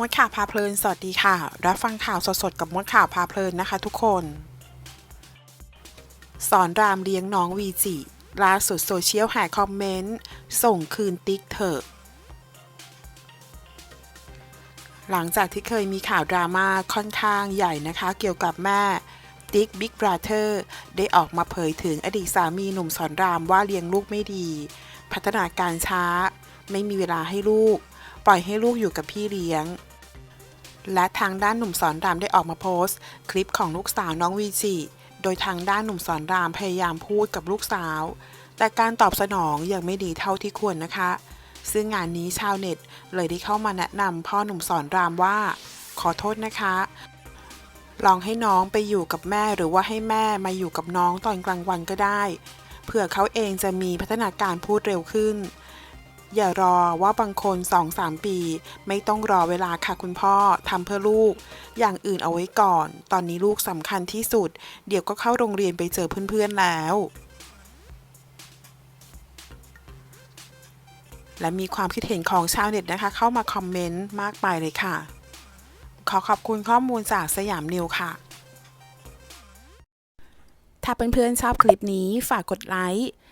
มดข่าวพาเพลิน สวัสดีค่ะ รับฟังข่าวสดๆกับมดข่าวพาเพลินนะคะทุกคน สอนรามเลี้ยงน้องวีจิล่าสุดโซเชียลแห่คอมเมนต์ ส่งคืนติ๊กเถอะ หลังจากที่เคยมีข่าวดราม่าค่อนข้างใหญ่นะคะ เกี่ยวกับแม่ติ๊กบิ๊กบราเธอร์ได้ออกมาเผยถึงอดีตสามีหนุ่มสอนรามว่าเลี้ยงลูกไม่ดี พัฒนาการช้า ไม่มีเวลาให้ลูก ปล่อยให้ลูกอยู่กับพี่เลี้ยง และทางด้านหนุ่มสอนรามได้ออกมาโพสต์ คลิปของลูกสาวน้องวีจิโดยทางด้านหนุ่มสอนรามพยายามพูดกับลูกสาว แต่การตอบสนองยังไม่ดีเท่าที่ควรนะคะ ซึ่งงานนี้ชาวเน็ตเลยได้เข้ามาแนะนำพ่อหนุ่มสอนรามว่า ขอโทษนะคะ ลองให้น้องไปอยู่กับแม่หรือว่าให้แม่มาอยู่กับน้องตอนกลางวันก็ได้ เผื่อเขาเองจะมีพัฒนาการพูดเร็วขึ้น อย่ารอว่าบางคน 2-3 ปี ไม่ต้องรอเวลาค่ะคุณพ่อทำเพื่อลูก อย่างอื่นเอาไว้ก่อน ตอนนี้ลูกสำคัญที่สุด เดี๋ยวก็เข้าโรงเรียนไปเจอเพื่อนๆแล้วและมีความคิดเห็นของชาวเน็ตนะคะ เข้ามาคอมเมนต์มากมายเลยค่ะ ขอขอบคุณข้อมูลจากสยามนิวค่ะ ถ้าเพื่อนๆชอบคลิปนี้ฝากกดไลค์